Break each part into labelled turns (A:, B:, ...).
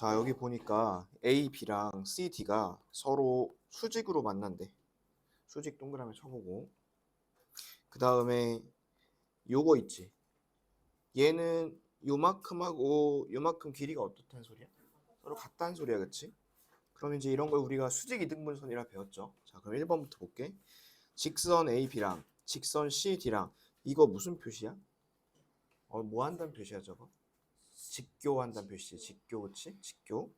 A: 자, 여기 보니까 A, B랑 C, D가 서로 수직으로 만난대. 수직 동그라미 쳐보고. 그 다음에 요거 있지. 얘는 요만큼하고 요만큼 길이가 어떻다는 소리야? 서로 같다는 소리야, 그치? 그럼 이제 이런 걸 우리가 수직 이등분선이라 배웠죠. 자, 그럼 1번부터 볼게. 직선 AB랑 직선 CD랑 이거 무슨 표시야? 어, 뭐 한다는 표시야, 저거? 직교한다는 표시지. 직교, 그치? 직교.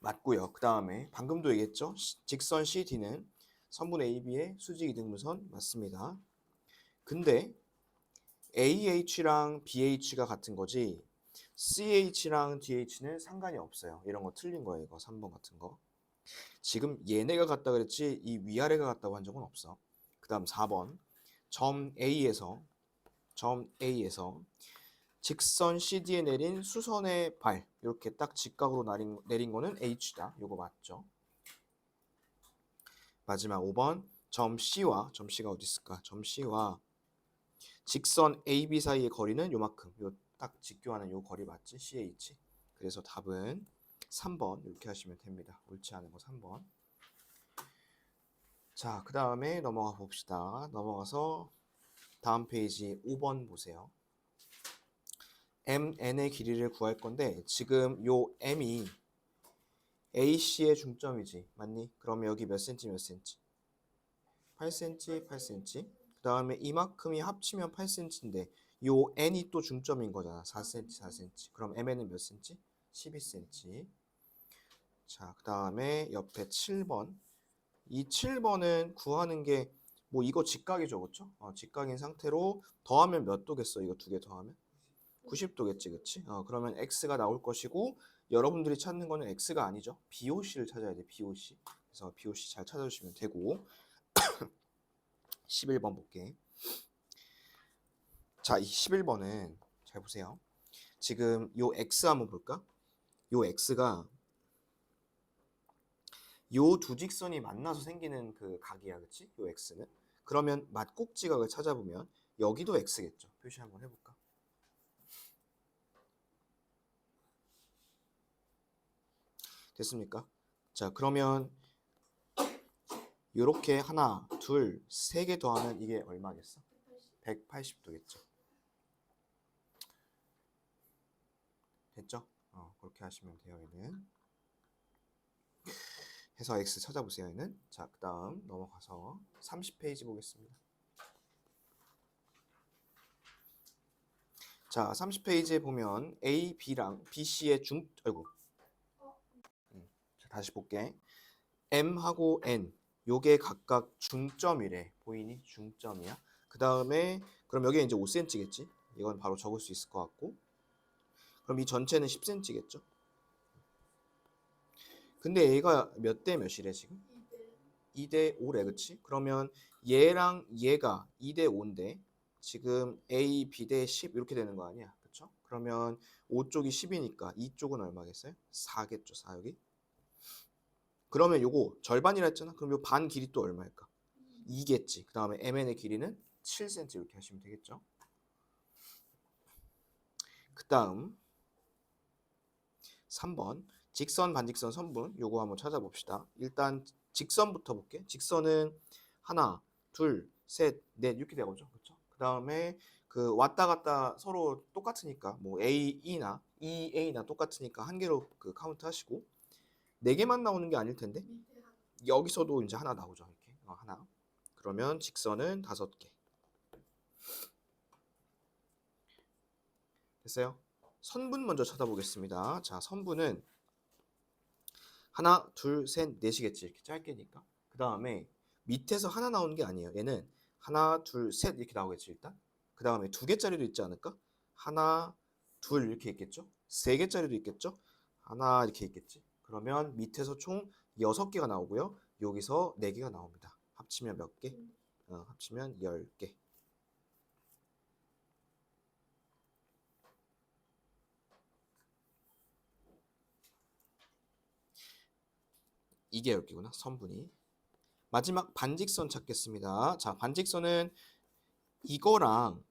A: 맞고요. 그 다음에 방금도 얘기했죠. 시- 직선 CD는 선분 AB의 수직 이등분선 맞습니다. 근데 AH랑 BH가 같은 거지 CH랑 DH는 상관이 없어요. 이런 거 틀린 거예요. 이거 3번 같은 거. 지금 얘네가 같다 그랬지 이 위아래가 같다고 한 적은 없어. 그 다음 4번 점 A에서 점 A에서 직선 CD에 내린 수선의 발 이렇게 딱 직각으로 내린, 내린 거는 H다. 요거 맞죠? 마지막 5번 점 C와 점 C가 어디 있을까? 점 C와 직선 AB 사이의 거리는 요만큼. 요 딱 직교하는 요 거리 맞지? CH. 그래서 답은 3번 이렇게 하시면 됩니다. 옳지 않은 거 3번. 자, 그 다음에 넘어가 봅시다. 넘어가서 다음 페이지 5번 보세요. MN의 길이를 구할 건데 지금 요 M이 AC의 중점이지. 맞니? 그러면 여기 몇 센치 몇 센치? 8cm, 8cm. 그 다음에 이만큼이 합치면 8cm인데 요 n이 또 중점인 거잖아. 4cm, 4cm. 그럼 mn은 몇 cm? 12cm. 자, 그 다음에 옆에 7번. 이 7번은 구하는 게 뭐 이거 직각이죠, 그렇죠? 어, 직각인 상태로 더하면 몇 도겠어? 이거 두 개 더하면 90도겠지, 그렇지? 어, 그러면 x가 나올 것이고 여러분들이 찾는 거는 x가 아니죠. BOC를 찾아야 돼, BOC. 그래서 BOC 잘 찾아주시면 되고 11번 볼게. 자, 이 11번은 잘 보세요. 지금 요 x 한번 볼까? 요 x가 요 두 직선이 만나서 생기는 그 각이야, 그치? 요 x는. 그러면 맞꼭지각을 찾아보면 여기도 x겠죠. 표시 한번 해볼까? 됐습니까? 자, 그러면 요렇게 하나, 둘, 세 개 더하면 이게 얼마겠어? 180도겠죠. 됐죠? 어, 그렇게 하시면 돼요, 얘는. 해서 x 찾아보세요, 얘는. 자, 그 다음 넘어가서 30페이지 보겠습니다. 자, 30페이지에 보면 A, B랑 B, C의 중, 아이고. 다시 볼게. M하고 N, 요게 각각 중점이래. 보이니? 중점이야. 그 다음에, 그럼 여기에 이제 5cm겠지? 이건 바로 적을 수 있을 것 같고. 그럼 이 전체는 10cm겠죠? 근데 얘가 몇 대 몇이래 지금? 2 대 5래 그치? 그러면 얘랑 얘가 2 대 5인데 지금 A, B 대 10 이렇게 되는 거 아니야 그쵸? 그러면 5쪽이 10이니까 이쪽은 얼마겠어요? 4겠죠 4 여기 그러면 요거 절반이라 했잖아 그럼 요 반 길이 또 얼마일까? 2겠지 그 다음에 MN의 길이는 7cm 이렇게 하시면 되겠죠 그 다음 3번 직선 반직선 선분 요거 한번 찾아봅시다. 일단 직선부터 볼게. 직선은 하나, 둘, 셋, 넷 이렇게 되거죠. 그렇죠? 그 다음에 그 왔다 갔다 서로 똑같으니까 뭐 A, E나 E, A나 똑같으니까 한 개로 그 카운트 하시고 네 개만 나오는 게 아닐 텐데 여기서도 이제 하나 나오죠. 이렇게 어, 하나. 그러면 직선은 다섯 개. 됐어요? 선분 먼저 찾아보겠습니다. 자, 선분은 하나, 둘, 셋, 넷이겠지. 이렇게 짧게니까. 그 다음에 밑에서 하나 나오는 게 아니에요. 얘는 하나, 둘, 셋 이렇게 나오겠지 일단. 그 다음에 두 개짜리도 있지 않을까? 하나, 둘 이렇게 있겠죠? 세 개짜리도 있겠죠? 하나 이렇게 있겠지. 그러면 밑에서 총 여섯 개가 나오고요. 여기서 네 개가 나옵니다. 합치면 몇 개? 어, 합치면 열 개. 이게 열 개구나. 선분이. 마지막 반직선 찾겠습니다. 자, 반직선은 이거랑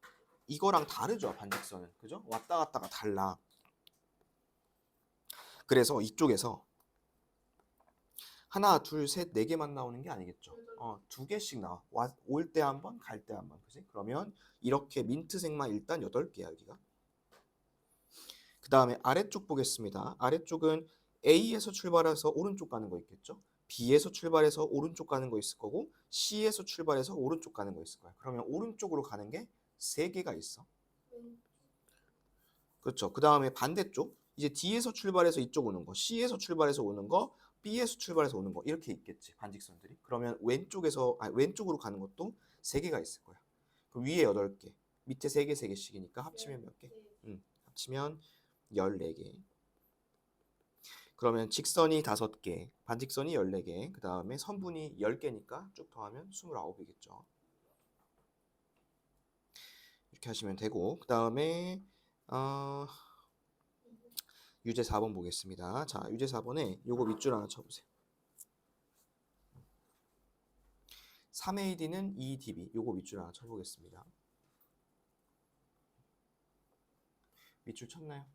A: 이거랑 다르죠. 반직선은. 그죠? 왔다 갔다가 달라. 그래서 이쪽에서 하나, 둘, 셋, 네 개만 나오는 게 아니겠죠. 어, 두 개씩 나와. 올 때 한 번, 갈 때 한 번. 그지? 그러면 이렇게 민트색만 일단 여덟 개야, 여기가. 그 다음에 아래쪽 보겠습니다. 아래쪽은 A에서 출발해서 오른쪽 가는 거 있겠죠? B에서 출발해서 오른쪽 가는 거 있을 거고 C에서 출발해서 오른쪽 가는 거 있을 거야. 그러면 오른쪽으로 가는 게 세 개가 있어. 그렇죠. 그 다음에 반대쪽 이제 D에서 출발해서 이쪽 오는 거, C에서 출발해서 오는 거, B에서 출발해서 오는 거 이렇게 있겠지 반직선들이. 그러면 왼쪽에서 아 왼쪽으로 가는 것도 세 개가 있을 거야. 그 위에 여덟 개, 밑에 세 개, 세 개씩이니까 합치면 몇 개? 응, 합치면 14개. 그러면 직선이 5개, 반직선이 14개, 그 다음에 선분이 10개니까 쭉 더하면 29이겠죠. 이렇게 하시면 되고, 그 다음에 어, 유제 4번 보겠습니다. 자, 유제 4번에 요거 밑줄 하나 쳐보세요. 3AD는 2DB, 요거 밑줄 하나 쳐보겠습니다. 밑줄 쳤나요?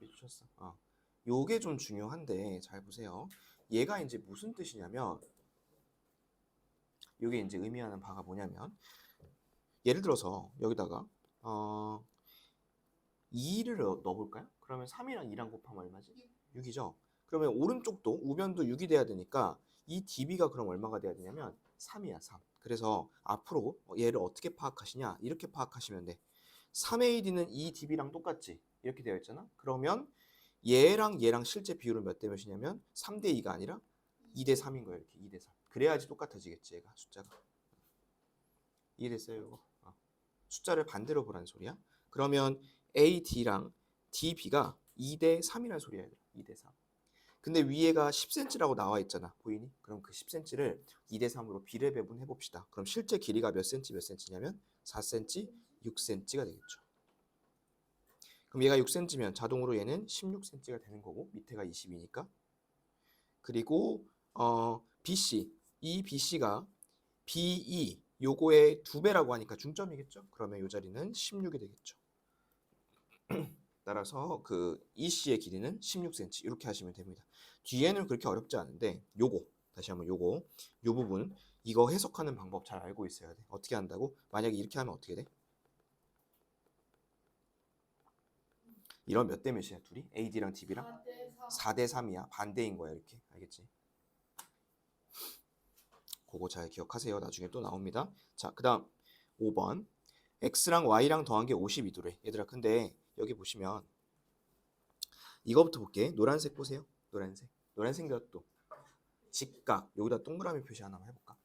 A: 밑줄 쳤어. 어. 요게 좀 중요한데 잘 보세요. 얘가 이제 무슨 뜻이냐면 요게 이제 의미하는 바가 뭐냐면 예를 들어서 여기다가 어 2를 넣어볼까요? 그러면 3이랑 2랑 곱하면 얼마지? 6 이죠. 그러면 오른쪽도 우변도 6이 돼야 되니까 이 db가 그럼 얼마가 돼야 되냐면 3이야 3. 그래서 앞으로 얘를 어떻게 파악하시냐 이렇게 파악하시면 돼. 3AD는 이 db랑 똑같지? 이렇게 되어 있잖아. 그러면 얘랑 얘랑 실제 비율은 몇 대 몇이냐면 3 대 2가 아니라 2 대 3인 거예요. 이렇게 2 대 3. 그래야지 똑같아지겠지 얘가 숫자가. 이해됐어요 이거? 어. 숫자를 반대로 보라는 소리야. 그러면 AD랑 DB가 2대 3이라는 소리야 얘들아. 2대 3. 근데 위에가 10cm라고 나와 있잖아. 보이니? 그럼 그 10cm를 2대 3으로 비례 배분해 봅시다. 그럼 실제 길이가 몇 cm 몇 cm냐면 4cm, 6cm가 되겠죠. 그럼 얘가 6cm면 자동으로 얘는 16cm가 되는 거고 밑에가 20이니까 그리고 어, BC 이 BC가 BE 요거의 두 배라고 하니까 중점이겠죠. 그러면 요 자리는 16이 되겠죠. 따라서 그 EC의 길이는 16cm 이렇게 하시면 됩니다. 뒤에는 그렇게 어렵지 않은데 요거 다시 한번 요거 요 부분 이거 해석하는 방법 잘 알고 있어야 돼. 어떻게 한다고? 만약에 이렇게 하면 어떻게 돼? 이런 몇 대 몇이야 둘이? AD랑 DB랑 4대 3이야 반대인 거야 이렇게 알겠지? 그거 잘 기억하세요 나중에 또 나옵니다 자 그 다음 5번 X랑 Y랑 더한 게 52도래 얘들아 근데 여기 보시면 이거부터 볼게 노란색 보세요 노란색 노란색 몇 도? 직각 여기다 동그라미 표시 하나만 해볼까?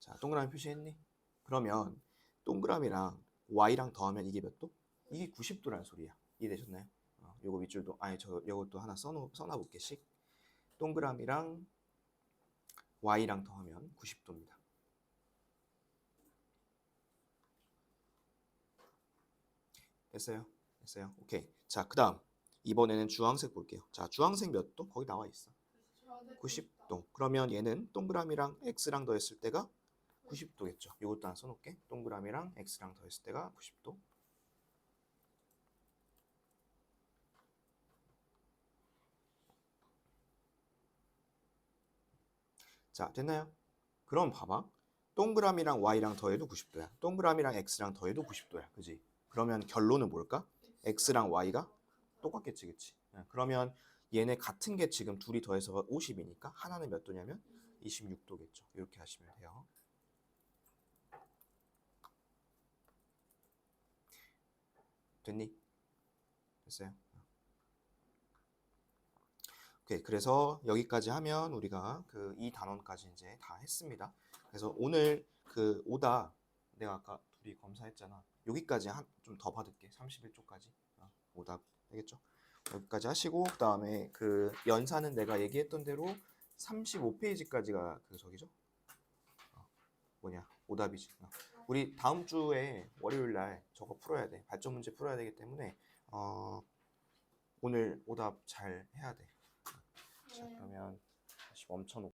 A: 자, 동그라미 표시했니? 그러면 동그라미랑 y랑 더하면 이게 몇 도? 이게 90도라는 소리야. 이해되셨나요? 어, 요거 밑줄도 아니 저 요것도 하나 써놓 써놔 볼게 씩. 동그라미랑 y랑 더하면 90도입니다. 됐어요? 됐어요? 오케이. 자, 그 다음 이번에는 주황색 볼게요. 자, 주황색 몇 도? 거기 나와 있어. 90도. 그러면 얘는 동그라미랑 x랑 더했을 때가 90도겠죠. 이것도 하나 써놓을게. 동그라미랑 x랑 더했을 때가 90도. 자, 됐나요? 그럼 봐봐. 동그라미랑 y랑 더해도 90도야. 동그라미랑 x랑 더해도 90도야. 그지? 그러면 결론은 뭘까? x랑 y가 똑같겠지, 그치? 예, 그러면 얘네 같은 게 지금 둘이 더해서 50이니까 하나는 몇 도냐면 26도겠죠. 이렇게 하시면 돼요. 됐니? 됐어요? 오케이. 그래서 여기까지 하면 우리가 그 이 단원까지 이제 다 했습니다. 그래서 오늘 그 오다 내가 아까 둘이 검사했잖아. 여기까지 한 좀 더 받을게. 31쪽까지. 어, 오답 알겠죠? 여기까지 하시고 그다음에 그 연산은 내가 얘기했던 대로 35페이지까지가 그 저기죠? 어, 뭐냐? 오답이지. 어. 우리 다음 주에 월요일 날 저거 풀어야 돼. 발전 문제 풀어야 되기 때문에 어, 오늘 오답 잘 해야 돼. 자, 그러면 다시 멈춰 놓고